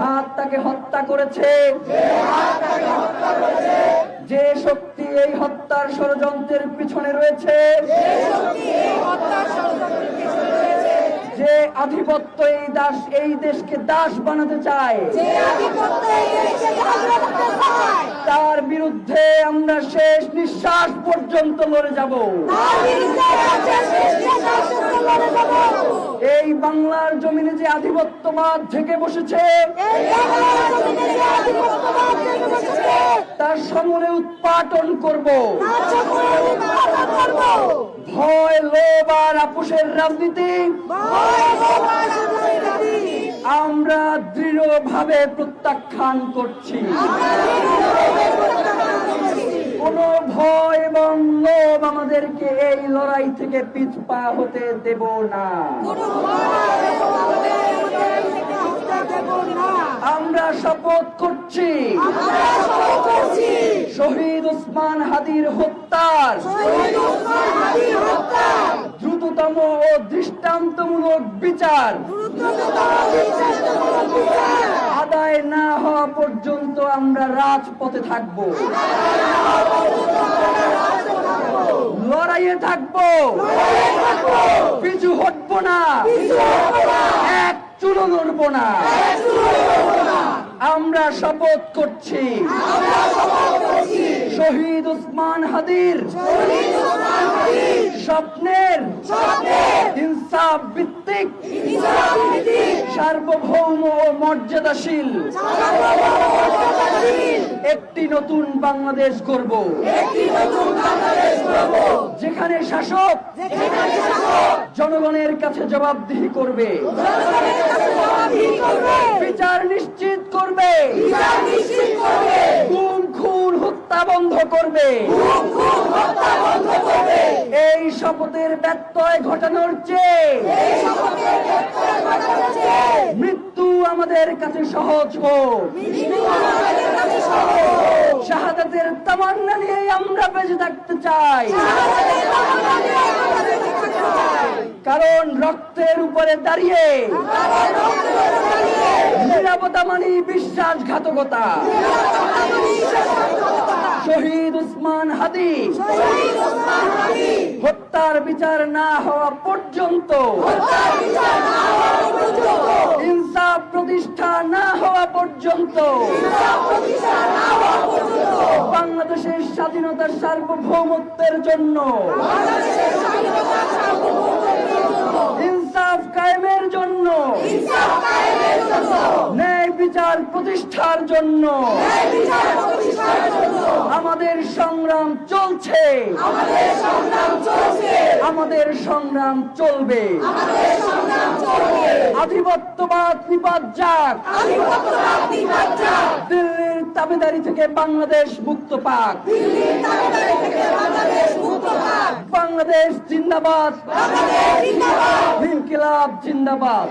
হাত তাকে হত্যা করেছে। যে শক্তি এই হত্যার ষড়যন্ত্রের পিছনে রয়েছে, যে আধিপত্য এই দাস এই দেশকে দাস বানাতে চায় তার বিরুদ্ধে আমরা শেষ নিঃশ্বাস পর্যন্ত লড়ে যাব। এই বাংলার জমিনে যে আধিপত্য আধিপত্যবাদ ঝেঁকে বসেছে তার সমূলে উৎপাটন করব। ভয় লোভ আর আপুসের রাজনীতি। আমরা দৃঢ়ভাবে প্রত্যাখ্যান করছি। ভয় এবং লোভ আমাদেরকে এই লড়াই থেকে পিছপা হতে দেব না। আমরা শপথ করছি। শহীদ উসমান হাদির হত্যার। দ্রুততম ও দৃষ্টান্তমূলক বিচার। আদায় না হওয়া পর্যন্ত আমরা রাজপথে থাকব। লড়াইয়ে থাকব। পিছু হটবো না। এক চুলো নড়বো না। আমরা শপথ করছি। শহীদ উসমান হাদির স্বপ্নের ইনসাফ ভিত্তিক সার্বভৌম ও মর্যাদাশীল। একটি নতুন বাংলাদেশ করব যেখানে শাসক জনগণের কাছে জবাবদিহি করবে। বিচার নিশ্চিত করবে। গুম, খুন, হত্যা বন্ধ করবে। এই শপথের ব্যত্যয় ঘটানোর চেয়ে মৃত্যু আমাদের কাছে সহজ হোক। শাহাদাতের তামান্না নিয়ে আমরা বেঁচে থাকতে চাই। কারণ রক্তের উপরে দাঁড়িয়ে নিরাপত্তা মানি বিশ্বাসঘাতকতা। শহীদ উসমান হাদি। হত্যার বিচার না হওয়া পর্যন্ত ইনসাফ প্রতিষ্ঠা না হওয়া বাংলাদেশের স্বাধীনতার সার্বভৌমত্বের জন্য। ইনসাফ কায়েমের জন্য। ন্যায় বিচার প্রতিষ্ঠার জন্য। সংগ্রাম চলছে। আমাদের সংগ্রাম চলবে। আধিপত্যবাদ নিপাত যাক। দিল্লির তাবেদারি থেকে বাংলাদেশ মুক্ত পাক। বাংলাদেশ জিন্দাবাদ। ইনকিলাব জিন্দাবাদ।